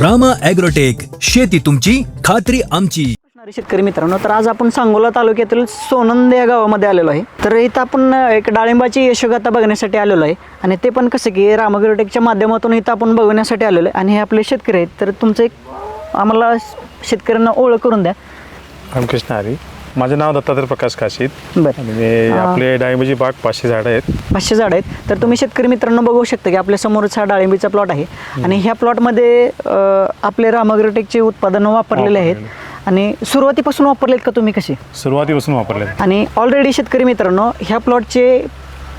Rama agrotech शेती तुमची खात्री आमची. शेतकरी मित्रांनो तर आज आपण सांगोला तालुक्यातील सोनंद या गावामध्ये आलेलो आहे. तर इथं आपण एक डाळिंबाची यशोगाथा बघण्यासाठी आलेलो आहे. आणि ते पण कसं की रामगिरोटेकच्या माध्यमातून इथं आपण बघण्यासाठी आलेलो आहे. आणि हे आपले शेतकरी आहेत. तर तुमचं एक आम्हाला शेतकऱ्यांना ओळख करून द्या. रामकृष्ण हरी. माझं नाव दत्तात्रय प्रकाश काशीत बरं. आणि मी आपले डाळिंबाची बाग पाचशे झाडं आहेत. पाचशे झाड आहेत. तर तुम्ही शेतकरी मित्रांनो बघू शकता की आपल्या समोरच हा डाळिंबीचा प्लॉट आहे. आणि ह्या प्लॉटमध्ये अं, आपले रामगिरोटेकचे उत्पादनं वापरलेले आहेत. आणि सुरुवातीपासून वापरलेत का तुम्ही कसे? सुरुवातीपासून वापरले आणि ऑलरेडी शेतकरी मित्रांनो ह्या प्लॉटचे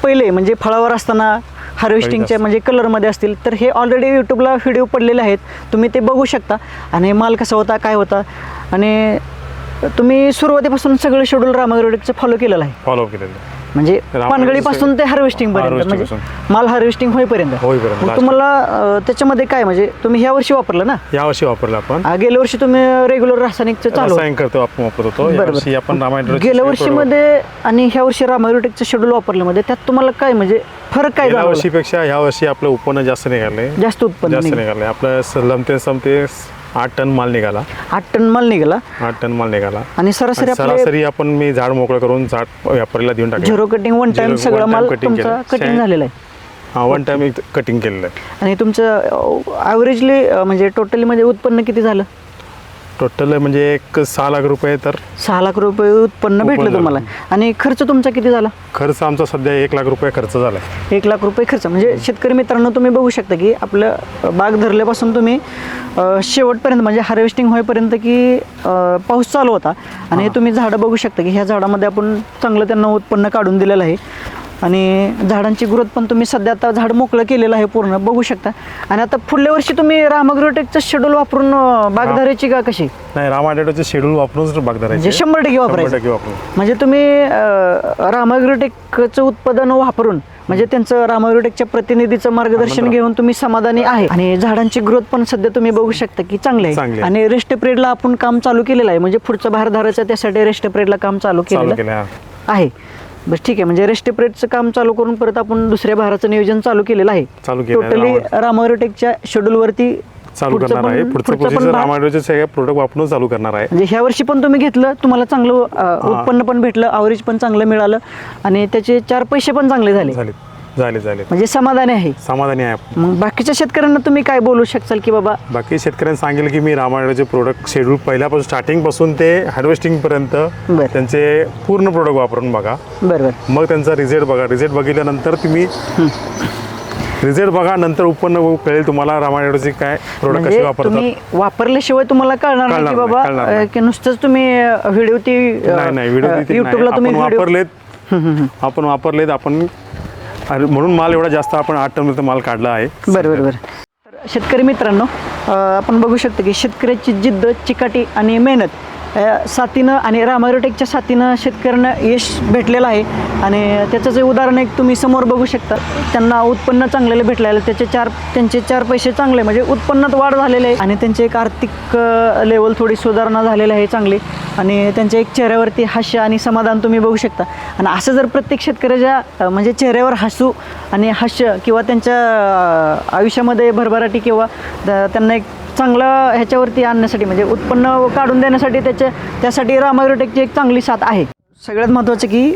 पहिले म्हणजे फळावर असताना हार्वेस्टिंगचे म्हणजे कलरमध्ये असतील तर हे ऑलरेडी यूट्यूबला व्हिडिओ पडलेले आहेत. तुम्ही ते बघू शकता. आणि माल कसा होता काय होता. आणि तुम्ही सुरुवातीपासून सगळं शेड्यूल रामागरोडेकचं फॉलो केलेलं आहे? फॉलो केलेलं म्हणजे रामागरोडेचं- पानगळीपासून ते हार्वेस्टिंग पर्यंत म्हणजे माल हार्वेस्टिंग होईपर्यंत. होईपर्यंत, मग last. तुम्हाला अं, त्याच्यामध्ये काय म्हणजे तुम्ही ह्या वर्षी वापरलं ना? यावर्षी वापरलं आपण. आ, गेल्या वर्षी तुम्ही रेग्युलर रासायनिकचं चालू रसायन करतो आपण वापरत होतो. यावर्षी आपण रामायण गेल्या वर्षीमध्ये आणि ह्या वर्षी रामायोटेकचं शेड्यूल वापरलं मध्ये त्यात तुम्हाला काय म्हणजे फरक काय गेल्या जाणवला? वर्षीपेक्षा ह्या वर्षी आपलं उत्पन्न जास्त निघालंय. जास्त उत्पन्न जास्त निघालं. निघालंय. आपलं समते आठ टन माल निघाला. आठ टन माल निघाला. आठ टन माल निघाला. आणि सरासरी आपले सरासरी आपण मी झाड मोकळं करून झाड व्यापारीला देऊन टाकलं. Zero cutting one time Zero- सगळं one time माल cutting तुमचा केलं. कटिंग शे- झालेला आहे. हा वन टाइम कटिंग केलेलं आहे. आणि तुमचं ॲव्हरेजली म्हणजे टोटली म्हणजे उत्पन्न किती झालं? टोटल म्हणजे एक सहा लाख रुपये तर सहा लाख रुपये उत्पन्न भेटलं. तुम्हाला. आणि खर्च तुमचा किती झाला? खर्च आमचा सध्या एक लाख रुपये खर्च झाला एक लाख रुपये खर्च. म्हणजे शेतकरी मित्रांनो तुम्ही बघू शकता की आपलं बाग धरल्यापासून तुम्ही शेवटपर्यंत म्हणजे हार्वेस्टिंग होईपर्यंत की पाऊस चालू होता. आणि हे. तुम्ही झाडं बघू शकता की ह्या झाडामध्ये आपण चांगलं त्यांना उत्पन्न काढून दिलेलं आहे. आणि झाडांची ग्रोथ पण तुम्ही सध्या आता झाड मोकळं केलेलं आहे पूर्ण बघू शकता. आणि आता पुढल्या वर्षी तुम्ही रामग्रोटेकचं शेड्यूल वापरून बाग धरायची का कशी? नाही रामाडेटोचे शेड्यूल बाग धरायचे म्हणजे शंभर टक्के वापरायचं. वापरून. म्हणजे तुम्ही रामाग्रोटेकचं उत्पादन वापरून म्हणजे त्यांचं रामाग्रोटेकच्या प्रतिनिधीचं मार्गदर्शन घेऊन तुम्ही समाधानी आहे. आणि झाडांची ग्रोथ पण सध्या तुम्ही बघू शकता की चांगली आहे. आणि रेस्ट पिरियडला आपण काम चालू केलेलं आहे. म्हणजे पुढचं बाहेर धरायचं त्यासाठी रेस्ट पिरियडला काम चालू केलेलं केलं. आहे. बस ठीक आहे म्हणजे रेस्ट पिरियडचं काम चालू करून परत आपण दुसऱ्या भाराचं नियोजन चालू केलेलं आहे. चालू केलं आहे. टोटली रामा- रामाग्रोटेकच्या शेड्यूलवरती चालू पुढचं करणार आहे. पुढचं पुढचं पण प्रोसेस भार- रामाडेटोचे सगळे प्रोडक्ट वापरून चालू करणार आहे. म्हणजे ह्या वर्षी पण तुम्ही घेतलं तुम्हाला चांगलं अ, उत्पन्न पण भेटलं अवरेज पण चांगलं मिळालं आणि त्याचे चार पैसे पण चांगले झाले. झाले झाले झाले. म्हणजे समाधानी आहे? समाधानी आहे. आपण. मग बाकीच्या शेतकऱ्यांना तुम्ही काय बोलू शकाल की बाबा? बाकी शेतकऱ्यांनी सांगितलं की मी रामायणाचे प्रोडक्ट शेड्यूल पहिल्यापासून स्टार्टिंगपासून ते हार्वेस्टिंग पर्यंत बरं. त्यांचे पूर्ण प्रोडक्ट वापरून बघा. बरं बरं. मग त्यांचा रिझल्ट बघा. रिझल्ट बघितल्यानंतर तुम्ही रिझल्ट बघा नंतर उत्पन्न कळेल तुम्हाला रामायणाचे काय प्रोडक्ट कसे म्हणजे तुम्ही वापरतात वापरल्याशिवाय तुम्हाला कळणार नाही कळणार की नाही, बाबा कळणार अ, नाही. की नुसतंच तुम्ही व्हिडिओ ती नाही नाही व्हिडिओ युट्यूबला तुम्ही आपण वापरलेत. आपण वापरलेत आपण आणि म्हणून माल एवढा जास्त आपण आठ टन माल काढला आहे. बरं बरं बरं. तर शेतकरी मित्रांनो आपण बघू शकतो की शेतकऱ्याची जिद्द चिकाटी आणि मेहनत साथीनं आणि रामारोटेकच्या साथीनं शेतकऱ्यांना यश भेटलेलं आहे. आणि त्याचं जे उदाहरण एक तुम्ही समोर बघू शकता. त्यांना उत्पन्न चांगलेलं भेटलेलं आहे. त्याचे चार त्यांचे चार पैसे चांगले म्हणजे उत्पन्नात वाढ झालेली आहे. आणि त्यांचे एक आर्थिक लेवल थोडी सुधारणा झालेली आहे चांगली. आणि त्यांच्या एक चेहऱ्यावरती हास्य आणि समाधान तुम्ही बघू शकता. आणि असं जर प्रत्येक शेतकऱ्याच्या म्हणजे चेहऱ्यावर हसू आणि हास्य किंवा त्यांच्या आयुष्यामध्ये भरभराटी किंवा द- त्यांना एक चांगलं ह्याच्यावरती आणण्यासाठी म्हणजे उत्पन्न काढून देण्यासाठी त्याच्या त्यासाठी रामाग्रोटेकची एक चांगली साथ आहे. सगळ्यात महत्त्वाचं की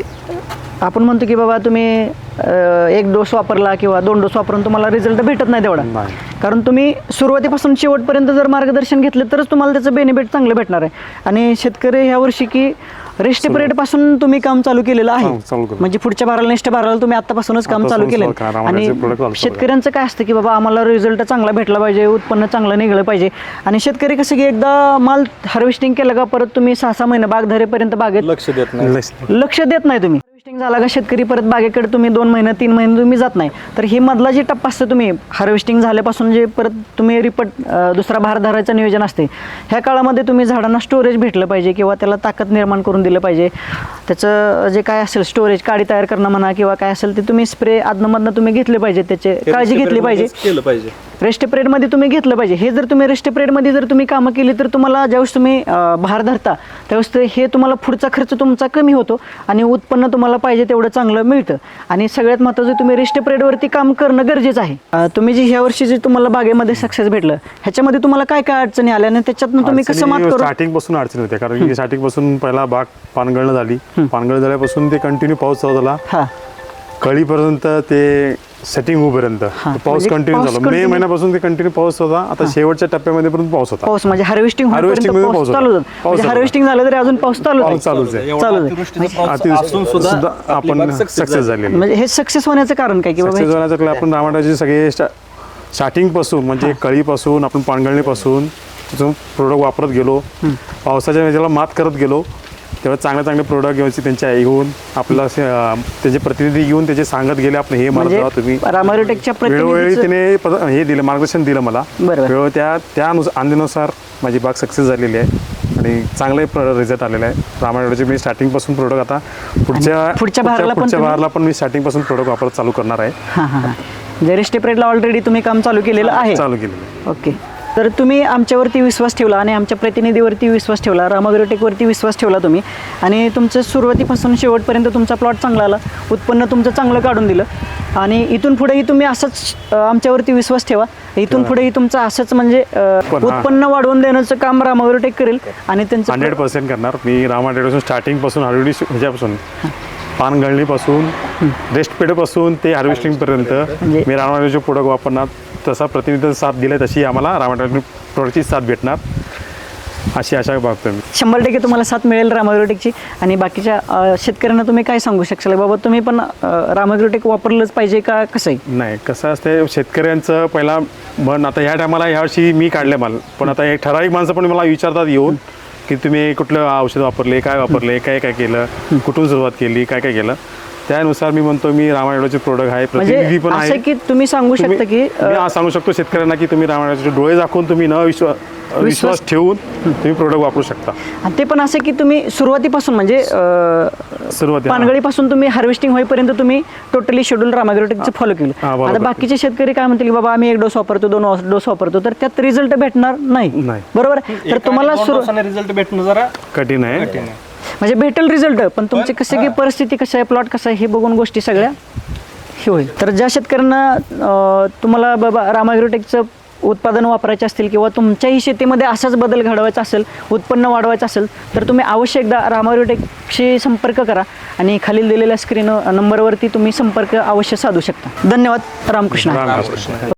आपण म्हणतो की बाबा तुम्ही एक डोस वापरला किंवा दोन डोस वापरून तुम्हाला रिझल्ट भेटत नाही तेवढा. कारण तुम्ही सुरुवातीपासून शेवटपर्यंत जर मार्गदर्शन घेतलं तरच तुम्हाला त्याचं बेनिफिट चांगलं भेटणार आहे. आणि शेतकरी ह्या वर्षी की रेस्ट पिरियडपासून तुम्ही काम चालू केलेलं आहे केलं. म्हणजे पुढच्या बाराला नेक्स्ट बाराला तुम्ही आतापासूनच काम चालू केलं. आणि. शेतकऱ्यांचं काय असतं की बाबा आम्हाला रिझल्ट चांगला भेटला पाहिजे उत्पन्न चांगलं निघलं पाहिजे आणि शेतकरी कसं की एकदा माल हार्वेस्टिंग केलं का परत तुम्ही सहा सहा महिने बाग धरेपर्यंत बागेत लक्ष देत नाही लक्ष देत नाही तुम्ही हार्वेस्टिंग झाला का शेतकरी परत बागेकडे तुम्ही दोन महिने तीन महिने तुम्ही जात नाही. तर ही मधला जे टप्पा असतो तुम्ही हार्वेस्टिंग झाल्यापासून जे परत तुम्ही रिपट दुसरा भार धरायचं नियोजन असते. ह्या काळामध्ये तुम्ही झाडांना स्टोरेज भेटलं पाहिजे किंवा त्याला ताकद निर्माण करून दिलं पाहिजे. त्याचं जे काय असेल स्टोरेज काडी तयार करणं म्हणा किंवा काय असेल ते तुम्ही स्प्रे आदनमधनं तुम्ही घेतले पाहिजे त्याचे काळजी घेतली पाहिजे. रेस्ट पिरियडमध्ये तुम्ही घेतलं पाहिजे. हे जर तुम्ही रेस्ट पिरियडमध्ये जर तुम्ही कामं केली तर तुम्हाला ज्यावेळेस तुम्ही भार धरता त्यावेळेस ते हे तुम्हाला पुढचा खर्च तुमचा कमी होतो आणि उत्पन्न तुम्हाला पाहिजे तेवढं चांगलं मिळतं. आणि सगळ्यात महत्त्वाचं तुम्ही रेस्ट पिरियडवरती काम करणं गरजेचं आहे. तुम्ही जे ह्या वर्षी जे तुम्हाला बागेमध्ये सक्सेस भेटलं ह्याच्यामध्ये तुम्हाला काय काय अडचणी आल्या आणि त्याच्यातनं तुम्ही कसं मात करू? स्टार्टिंगपासून अडचणी होत्या. कारण की स्टार्टिंगपासून पहिला बाग पानगळणं झाली. पानगळ झाल्यापासून ते कंटिन्यू पाऊस चालू झाला. हां. कळीपर्यंत ते सेटिंग होईपर्यंत पाऊस म्हणजे कंटिन्यू पाऊस झाला. मे continue- महिन्यापासून ते कंटिन्यू पाऊस होता. आता शेवटच्या टप्प्यामध्ये पण पाऊस होता. पाऊस म्हणजे हार्वेस्टिंग Harvesting मध्ये पाऊस पाऊस चालू होता. झाला पाऊस म्हणजे होता. हार्वेस्टिंग झालं तरी अजून पाऊस चालू पाऊस चालूच आहे. चालू आहे. अति सुद्धा आपण सक्सेस झालेले म्हणजे हे सक्सेस होण्याचं कारण काय की बाबा सक्सेस होण्याचं आपण रामाटाचे सगळे स्टार्टिंगपासून म्हणजे कळीपासून आपण पानगळणीपासून प्रोडक्ट वापरत गेलो. पावसाच्या ह्याच्याला मात करत गेलो. तेव्हा चांगले चांगले प्रोडक्ट व्यवस्थित त्यांच्या येऊन अं, त्याचे प्रतिनिधी येऊन त्याचे सांगत गेले आपण हे मारत म्हणजे तुम्ही. वेळोवेळी तिने हे दिलं मार्गदर्शन दिलं मला. त्या त्यानुसार अंदानुसार माझी बाग सक्सेस झालेली आहे आणि चांगले रिझल्ट आलेले आहे. रामायणाचे मी स्टार्टिंगपासून प्रोडक्ट आता पुढच्या पुढच्या पण पुढच्या बहारला पण मी स्टार्टिंगपासून प्रोडक्ट वापरत चालू करणार आहे. रेस्ट पिरियडला ऑलरेडी तुम्ही काम चालू केलेलं आहे. चालू केलेलं ओके तर तुम्ही आमच्यावरती विश्वास ठेवला आणि आमच्या प्रतिनिधीवरती विश्वास ठेवला रामाग्रोटेकवरती विश्वास ठेवला तुम्ही. आणि तुमचं सुरुवातीपासून शेवटपर्यंत तुमचा प्लॉट चांगला आला उत्पन्न तुमचं चांगलं काढून दिलं. आणि इथून पुढेही तुम्ही असंच आमच्यावरती विश्वास ठेवा. इथून पुढेही तुमचं असंच म्हणजे. उत्पन्न वाढवून देण्याचं काम रामाग्रोटेक करेल आणि त्यांचं हंड्रेड पर्सेंट करणार. मी रामाटेपासून स्टार्टिंगपासून हार्वेडी ह्याच्यापासून पानगळणीपासून रेस्ट पेडपासून ते हार्वेस्टिंग पर्यंत म्हणजे- मी रामाटेचे प्रोडक्ट वापरणार. तसा प्रतिनिधी साथ दिला तशी आम्हाला रामाटे प्रोडक्टची साथ भेटणार. अशी आशा बघतो मी. शंभर टक्के तुम्हाला साथ मिळेल रामाग्रोटेकची आणि बाकीच्या शेतकऱ्यांना तुम्ही काय सांगू शकाल बाबा तुम्ही पण रामाग्रोटेक वापरलंच पाहिजे का? कसं आहे? नाही कसं असते शेतकऱ्यांचं पहिला मन आता ह्या टायमाला ह्यावर्षी मी काढले माल. पण आता एक ठराविक माणसं पण मला विचारतात येऊन की तुम्ही कुठलं औषध वापरले काय वापरले काय काय केलं कुठून सुरुवात केली काय काय केलं? त्यानुसार मी म्हणतो मी रामायणाचे प्रोडक्ट आहे. प्रतिनिधी म्हणजे पण असं आहे. की तुम्ही सांगू शकता की सांगू शकतो शेतकऱ्यांना की तुम्ही रामायणाचे डोळे दाखवून तुम्ही न विश्वास विश्वास ठेवून तुम्ही प्रोडक्ट वापरू शकता. आणि ते पण असं की तुम्ही सुरुवातीपासून म्हणजे अं, सुरुवातीला पानगळीपासून तुम्ही हार्वेस्टिंग होईपर्यंत तुम्ही टोटली शेड्यूल रामाग्रोटेकचं फॉलो केलं. आता बाकीचे शेतकरी काय म्हणतील बाबा आम्ही एक डोस वापरतो दोन डोस वापरतो तर त्यात रिझल्ट भेटणार नाही. नाही. बरोबर? तर तुम्हाला रिझल्ट भेटणं जरा कठीण आहे. म्हणजे भेटेल रिझल्ट पण तुमची कसे की परिस्थिती कशी आहे प्लॉट कसा आहे हे बघून गोष्टी सगळ्या हे होईल. तर ज्या शेतकऱ्यांना तुम्हाला बाबा रामाग्रोटेकचं उत्पादन वापरायचे असतील किंवा तुमच्याही शेतीमध्ये असाच बदल घडवायचा असेल उत्पन्न वाढवायचं असेल तर तुम्ही अवश्य एकदा रामाग्रोटेकशी संपर्क करा आणि खालील दिलेल्या स्क्रीन नंबरवरती तुम्ही संपर्क अवश्य साधू शकता. धन्यवाद. रामकृष्ण.